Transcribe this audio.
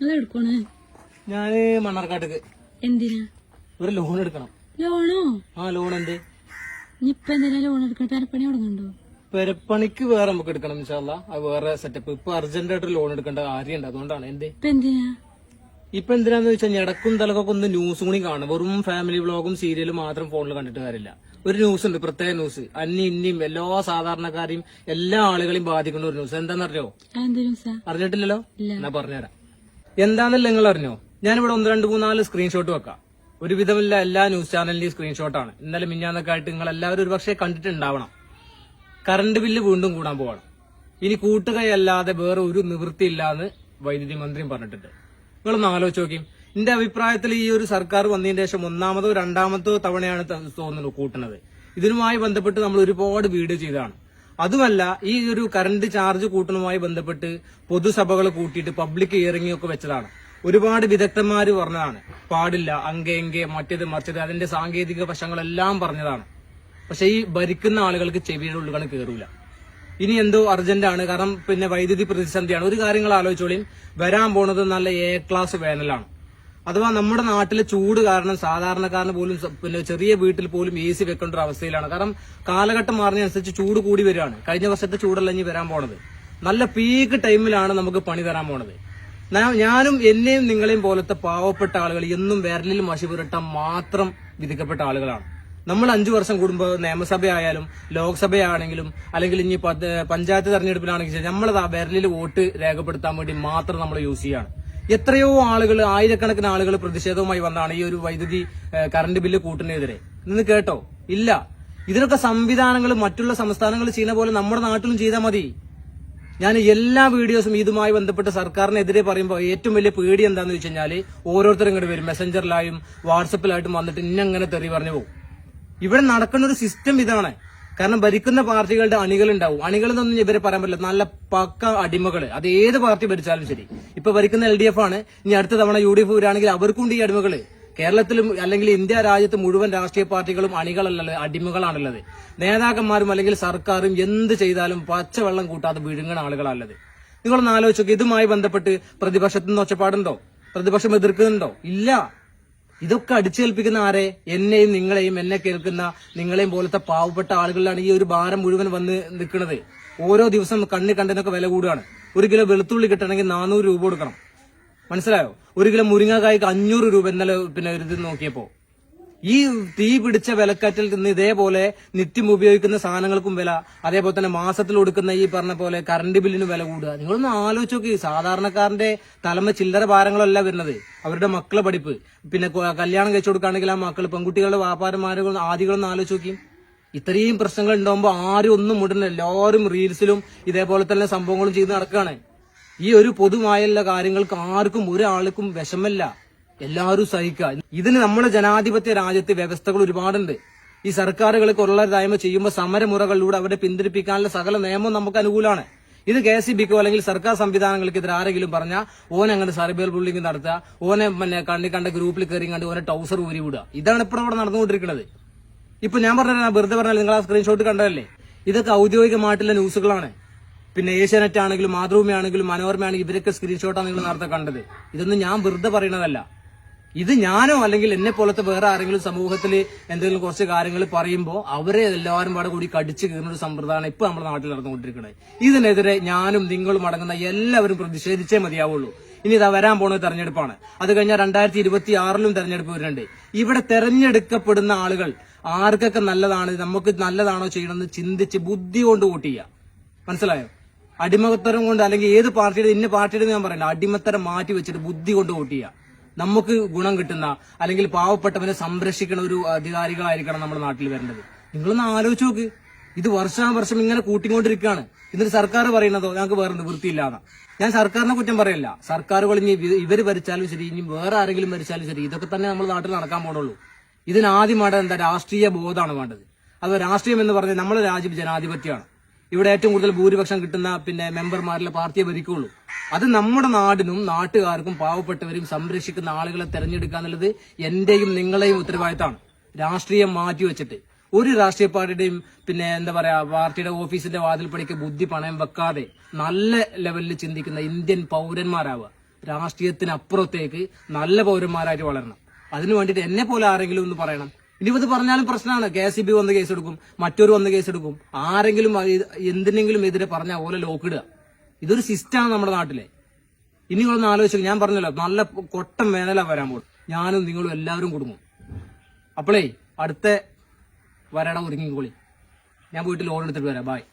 എടുക്കണേ ഞാൻ മണ്ണാർക്കാട്ടേക്ക്. എന്തിനാ? ഒരു ലോൺ എടുക്കണം. ലോണോ? ആ ലോൺ എന്ത് ഇനിയിപ്പൊ എന്തിനാ ലോൺ എടുക്കണം പെരപ്പണി തുടങ്ങണ്ടോ പെരപ്പണിക്ക് വേറെ നമുക്ക് എടുക്കണം ഇൻഷാല്ല അത് വേറെ സെറ്റപ്പ് ഇപ്പൊ അർജന്റ് ആയിട്ട് ലോൺ എടുക്കേണ്ട കാര്യമുണ്ട്. അതുകൊണ്ടാണ്. എന്ത്? ഇപ്പൊ എന്തിനാ? ഇപ്പൊ എന്തിനാന്ന് വെച്ചാൽ ഞടക്കും തലക്കൊക്കെ ഒന്ന് ന്യൂസും കൂടി കാണും. വെറും ഫാമിലി വ്ളോഗും സീരിയലും മാത്രം ഫോണിൽ കണ്ടിട്ട് കാര്യമില്ല. ഒരു ന്യൂസ് ഉണ്ട് പ്രത്യേക ന്യൂസ് അന്നി ഇന്നിയും എല്ലാ സാധാരണക്കാരെയും എല്ലാ ആളുകളെയും ബാധിക്കുന്ന ഒരു ന്യൂസ് എന്താണെന്നറിയോ? അറിഞ്ഞിട്ടില്ലല്ലോ. എന്നാ പറഞ്ഞുതരാം. എന്താണെന്നല്ല നിങ്ങൾ അറിഞ്ഞോ ഞാനിവിടെ ഒന്ന് രണ്ട് മൂന്നാൽ സ്ക്രീൻഷോട്ട് വെക്കാം. ഒരുവിധമില്ല എല്ലാ ന്യൂസ് ചാനലിന്റെയും സ്ക്രീൻഷോട്ടാണ് ഇന്നലെ മിഞ്ഞാന്നൊക്കെ ആയിട്ട് നിങ്ങൾ എല്ലാവരും ഒരു പക്ഷേ കണ്ടിട്ടുണ്ടാവണം. കറണ്ട് ബില്ല് വീണ്ടും കൂടാൻ പോവാണ്. ഇനി കൂട്ടുകയല്ലാതെ വേറെ ഒരു നിവൃത്തി നിവൃത്തിയില്ലാന്ന് വൈദ്യുതി മന്ത്രിയും പറഞ്ഞിട്ടുണ്ട്. നിങ്ങളൊന്ന് ആലോചിച്ച് നോക്കി എന്റെ അഭിപ്രായത്തിൽ ഈ ഒരു സർക്കാർ വന്നതിന് ശേഷം ഒന്നാമതോ രണ്ടാമതോ തവണയാണ് തോന്നുന്നത് തോന്നുന്നു കൂട്ടുന്നത്. ഇതിനുമായി ബന്ധപ്പെട്ട് നമ്മൾ ഒരുപാട് വീഡിയോ ചെയ്തതാണ്. അതുമല്ല ഈ ഒരു കറണ്ട് ചാർജ് കൂട്ടുന്നതുമായി ബന്ധപ്പെട്ട് പൊതുസഭകൾ കൂട്ടിയിട്ട് പബ്ലിക് ഹിയറിംഗ് ഒക്കെ വെച്ചതാണ്. ഒരുപാട് വിദഗ്ധന്മാർ പറഞ്ഞതാണ്. പാടില്ല അങ്കെ എങ്കെ മറ്റേത് മറിച്ചത് അതിന്റെ സാങ്കേതിക വശങ്ങളെല്ലാം പറഞ്ഞതാണ്. പക്ഷെ ഈ ഭരിക്കുന്ന ആളുകൾക്ക് ചെവിയുടെ ഉള്ളുകൾ കയറൂല ഇനി എന്തോ അർജന്റാണ് കാരണം പിന്നെ വൈദ്യുതി പ്രതിസന്ധിയാണ്. ഒരു കാര്യങ്ങൾ ആലോചിച്ചോളിയും വരാൻ പോണത് നല്ല എ ക്ലാസ് വേനലാണ്. അഥവാ നമ്മുടെ നാട്ടിലെ ചൂട് കാരണം സാധാരണക്കാരന് പോലും പിന്നെ ചെറിയ വീട്ടിൽ പോലും എ സി വെക്കേണ്ട ഒരു അവസ്ഥയിലാണ്. കാരണം കാലഘട്ടം മാറുന്നതനുസരിച്ച് ചൂട് കൂടി വരികയാണ്. കഴിഞ്ഞ വർഷത്തെ ചൂടല്ല ഇനി വരാൻ പോണത്. നല്ല പീക്ക് ടൈമിലാണ് നമുക്ക് പണി തരാൻ പോണത്. ഞാനും എന്നെയും നിങ്ങളെയും പോലത്തെ പാവപ്പെട്ട ആളുകൾ എന്നും വിരലിൽ മഷി പുരട്ടാൻ മാത്രം വിധിക്കപ്പെട്ട ആളുകളാണ്. നമ്മൾ അഞ്ചു വർഷം കൂടുമ്പോൾ നിയമസഭയായാലും ലോക്സഭയാണെങ്കിലും അല്ലെങ്കിൽ ഇനി പഞ്ചായത്ത് തെരഞ്ഞെടുപ്പിലാണെങ്കിലും നമ്മളത് ആ വിരലിൽ വോട്ട് രേഖപ്പെടുത്താൻ വേണ്ടി മാത്രം നമ്മൾ യൂസ് ചെയ്യാണ്. എത്രയോ ആളുകൾ ആയിരക്കണക്കിന് ആളുകൾ പ്രതിഷേധവുമായി വന്നാണ് ഈ ഒരു വൈദ്യുതി കറണ്ട് ബില്ല് കൂട്ടുന്നതിനെതിരെ. ഇന്ന് കേട്ടോ? ഇല്ല. ഇതിനൊക്കെ സംവിധാനങ്ങൾ മറ്റുള്ള സംസ്ഥാനങ്ങൾ ചെയ്യുന്ന പോലെ നമ്മുടെ നാട്ടിലും ചെയ്താൽ മതി. ഞാൻ എല്ലാ വീഡിയോസും ഇതുമായി ബന്ധപ്പെട്ട് സർക്കാരിനെതിരെ പറയുമ്പോൾ ഏറ്റവും വലിയ പേടി എന്താന്ന് വെച്ച് കഴിഞ്ഞാൽ ഓരോരുത്തരും ഇങ്ങോട്ട് വരും. മെസ്സഞ്ചറിലായും വാട്സപ്പിലായിട്ടും വന്നിട്ട് ഇന്നങ്ങനെ തെറി പറഞ്ഞു പോകും. ഇവിടെ നടക്കുന്ന ഒരു സിസ്റ്റം ഇതാണ്. കാരണം ഭരിക്കുന്ന പാർട്ടികളുടെ അണികൾ എന്നൊന്നും ഇവരെ പറയാൻ പറ്റില്ല. നല്ല പക്ക അടിമകൾ. അത് ഏത് പാർട്ടി ഭരിച്ചാലും ശരി. ഇപ്പൊ ഭരിക്കുന്ന എൽ ഡി എഫ് ആണ്. ഇനി അടുത്ത തവണ യു ഡി എഫ് വരികയാണെങ്കിൽ അവർക്കുണ്ട് ഈ അടിമകൾ. കേരളത്തിലും അല്ലെങ്കിൽ ഇന്ത്യ രാജ്യത്ത് മുഴുവൻ രാഷ്ട്രീയ പാർട്ടികളും അണികളല്ലത് അടിമകളാണുള്ളത്. നേതാക്കന്മാരും അല്ലെങ്കിൽ സർക്കാരും എന്ത് ചെയ്താലും പച്ചവെള്ളം കൂട്ടാതെ വിഴുങ്ങണ ആളുകളല്ലത്. നിങ്ങളൊന്ന് ആലോചിച്ചു ഇതുമായി ബന്ധപ്പെട്ട് പ്രതിപക്ഷത്തിൽ നിന്ന് ഒച്ചപ്പാടുണ്ടോ? പ്രതിപക്ഷം എതിർക്കുന്നുണ്ടോ? ഇല്ല. ഇതൊക്കെ അടിച്ചേൽപ്പിക്കുന്ന ആരെ? എന്നെയും നിങ്ങളെയും എന്നെ കേൾക്കുന്ന നിങ്ങളെയും പോലത്തെ പാവപ്പെട്ട ആളുകളിലാണ് ഈ ഒരു ഭാരം മുഴുവൻ വന്ന് നിൽക്കുന്നത്. ഓരോ ദിവസം കണ്ണി കണ്ടതിനൊക്കെ വില കൂടുകയാണ്. ഒരു കിലോ വെളുത്തുള്ളി കിട്ടണമെങ്കിൽ നാനൂറ് രൂപ കൊടുക്കണം. മനസ്സിലായോ? ഒരു കിലോ മുരിങ്ങക്കായ്ക്ക് അഞ്ഞൂറ് രൂപ ഇന്നലെ പിന്നെ ഒരു ഇത് നോക്കിയപ്പോ. ഈ തീ പിടിച്ച വിലക്കറ്റിൽ നിന്ന് ഇതേപോലെ നിത്യം ഉപയോഗിക്കുന്ന സാധനങ്ങൾക്കും വില അതേപോലെ തന്നെ മാസത്തിൽ കൊടുക്കുന്ന ഈ പറഞ്ഞ പോലെ കറണ്ട് ബില്ലിന് വില കൂടുക. നിങ്ങളൊന്ന് ആലോചിച്ച് നോക്കി സാധാരണക്കാരന്റെ തലമ ചില്ലറ ഭാരങ്ങളല്ല വരുന്നത്. അവരുടെ മക്കളെ പഠിപ്പ്. പിന്നെ കല്യാണം കഴിച്ചു കൊടുക്കുകയാണെങ്കിൽ ആ മക്കൾ പെൺകുട്ടികളുടെ വ്യാപാരന്മാരും ആദികളൊന്നും ആലോചിച്ച് നോക്കി. ഇത്രയും പ്രശ്നങ്ങൾ ഉണ്ടാകുമ്പോൾ ആരും ഒന്നും മുടന്നില്ല എല്ലാവരും റീൽസിലും ഇതേപോലെ തന്നെ സംഭവങ്ങളും ചെയ്ത് നടക്കുകയാണ്. ഈ ഒരു പൊതുവായുള്ള കാര്യങ്ങൾക്ക് ആർക്കും ഒരാൾക്കും വിഷമല്ല. എല്ലാവരും സഹിക്കുക. ഇതിന് നമ്മുടെ ജനാധിപത്യ രാജ്യത്ത് വ്യവസ്ഥകൾ ഒരുപാടുണ്ട്. ഈ സർക്കാരുകൾ കൊള്ളരുതായ്മ ചെയ്യുമ്പോൾ സമരമുറകളിലൂടെ അവരെ പിന്തിരിപ്പിക്കാനുള്ള സകല നിയമം നമുക്ക് അനുകൂലമാണ്. ഇത് കെ എസ് ബിക്കോ അല്ലെങ്കിൽ സർക്കാർ സംവിധാനങ്ങൾക്കെതിരെ ആരെങ്കിലും പറഞ്ഞാൽ ഓനെ അങ്ങനെ സർബിയർ ബുള്ളിങ് നടത്തുക ഓനെ പിന്നെ കണ്ണി കണ്ട ഗ്രൂപ്പിൽ കയറി കണ്ട് ഓനെ ടൗസർ ഊരി വിടുക. ഇതാണ് ഇപ്പോൾ അവിടെ നടന്നുകൊണ്ടിരിക്കുന്നത്. ഇപ്പൊ ഞാൻ പറഞ്ഞ വെറുതെ പറഞ്ഞാൽ നിങ്ങൾ ആ സ്ക്രീൻഷോട്ട് കണ്ടതല്ലേ? ഇതൊക്കെ ഔദ്യോഗികമായിട്ടുള്ള ന്യൂസുകളാണ്. പിന്നെ ഏഷ്യാനെറ്റ് ആണെങ്കിലും മാതൃഭൂമി ആണെങ്കിലും മനോരമ ആണെങ്കിലും ഇവരൊക്കെ സ്ക്രീൻഷോട്ടാണ് നിങ്ങൾ നേരത്തെ കണ്ടത്. ഇതൊന്നും ഞാൻ വെറുതെ പറയണതല്ല. ഇത് ഞാനോ അല്ലെങ്കിൽ എന്നെ പോലത്തെ വേറെ ആരെങ്കിലും സമൂഹത്തിൽ എന്തെങ്കിലും കുറച്ച് കാര്യങ്ങൾ പറയുമ്പോൾ അവരെ എല്ലാവരും പാടെ കൂടി കടിച്ചു കീറുന്ന ഒരു സമ്പ്രദായമാണ് ഇപ്പൊ നമ്മുടെ നാട്ടിൽ നടന്നുകൊണ്ടിരിക്കുന്നത്. ഇതിനെതിരെ ഞാനും നിങ്ങളും അടങ്ങുന്ന എല്ലാവരും പ്രതിഷേധിച്ചേ മതിയാവുള്ളൂ. ഇനി ഇതാ വരാൻ പോകുന്ന തെരഞ്ഞെടുപ്പാണ്. അത് കഴിഞ്ഞാൽ രണ്ടായിരത്തി ഇരുപത്തി ആറിലും തെരഞ്ഞെടുപ്പ് വരുന്നുണ്ട്. ഇവിടെ തെരഞ്ഞെടുക്കപ്പെടുന്ന ആളുകൾ ആർക്കൊക്കെ നല്ലതാണ് നമുക്ക് നല്ലതാണോ ചെയ്യണമെന്ന് ചിന്തിച്ച് ബുദ്ധി കൊണ്ട് വോട്ട് ചെയ്യുക മനസ്സിലായോ? അടിമത്തരം കൊണ്ട് അല്ലെങ്കിൽ ഏത് പാർട്ടിയുടെ ഇന്ന പാർട്ടിയുടെ ഞാൻ പറയുന്നത് അടിമത്തരം മാറ്റി വെച്ചിട്ട് ബുദ്ധി കൊണ്ട് വോട്ട് ചെയ്യുക നമുക്ക് ഗുണം കിട്ടുന്ന അല്ലെങ്കിൽ പാവപ്പെട്ടവനെ സംരക്ഷിക്കുന്ന ഒരു അധികാരികളായിരിക്കണം നമ്മുടെ നാട്ടിൽ വരേണ്ടത്. നിങ്ങളൊന്ന് ആലോചിച്ച് നോക്ക്. ഇത് വർഷാവർഷം ഇങ്ങനെ കൂട്ടിക്കൊണ്ടിരിക്കുകയാണ്. എന്നിട്ട് സർക്കാർ പറയുന്നതോ ഞങ്ങൾക്ക് വേറെ വൃത്തിയില്ലാതെ. ഞാൻ സർക്കാരിനെ കുറ്റം പറയല്ല. സർക്കാരുകൾ ഇനി ഇവർ ഭരിച്ചാലും ശരി ഇനി വേറെ ആരെങ്കിലും ഭരിച്ചാലും ശരി ഇതൊക്കെ തന്നെ നമ്മുടെ നാട്ടിൽ നടക്കാൻ പോണുള്ളൂ. ഇതിനാദ്യമായിട്ട് എന്താ? രാഷ്ട്രീയ ബോധമാണ് വേണ്ടത്. അത് രാഷ്ട്രീയം എന്ന് പറഞ്ഞാൽ നമ്മുടെ രാജ്യം ജനാധിപത്യമാണ്. ഇവിടെ ഏറ്റവും കൂടുതൽ ഭൂരിപക്ഷം കിട്ടുന്ന പിന്നെ മെമ്പർമാരിലെ പാർട്ടിയെ ഭരിക്കുള്ളൂ. അത് നമ്മുടെ നാടിനും നാട്ടുകാർക്കും പാവപ്പെട്ടവരും സംരക്ഷിക്കുന്ന ആളുകളെ തെരഞ്ഞെടുക്കുക എന്നുള്ളത് എന്റെയും നിങ്ങളെയും ഉത്തരവാദിത്തമാണ്. രാഷ്ട്രീയം മാറ്റിവെച്ചിട്ട് ഒരു രാഷ്ട്രീയ പാർട്ടിയുടെയും പിന്നെ എന്താ പറയാ പാർട്ടിയുടെ ഓഫീസിന്റെ വാതിൽ പടിക്ക് ബുദ്ധി പണയം വെക്കാതെ നല്ല ലെവലിൽ ചിന്തിക്കുന്ന ഇന്ത്യൻ പൗരന്മാരാവുക. രാഷ്ട്രീയത്തിനപ്പുറത്തേക്ക് നല്ല പൗരന്മാരായിട്ട് വളരണം. അതിനു വേണ്ടിയിട്ട് എന്നെ പോലെ ആരെങ്കിലും ഒന്ന് പറയണം. ഇനി ഇത് പറഞ്ഞാലും പ്രശ്നമാണ്. കെ എസ് വന്ന് കേസെടുക്കും മറ്റൊരു വന്ന് കേസെടുക്കും ആരെങ്കിലും എന്തിനെങ്കിലും എതിരെ പറഞ്ഞാൽ പോലെ ലോക്കിടുക ഇതൊരു സിസ്റ്റമാണ് നമ്മുടെ നാട്ടിലെ. ഇനി ഒന്ന് ആലോചിച്ചു. ഞാൻ പറഞ്ഞല്ലോ നല്ല കൊട്ടം വേനല വരാൻ പോകും ഞാനും നിങ്ങളും എല്ലാവരും കുടുങ്ങും. അപ്പോളേ അടുത്ത വരട ഒരുങ്ങിക്കോളി. ഞാൻ പോയിട്ട് ലോൺ എടുത്തിട്ട് വരാം. ബായ്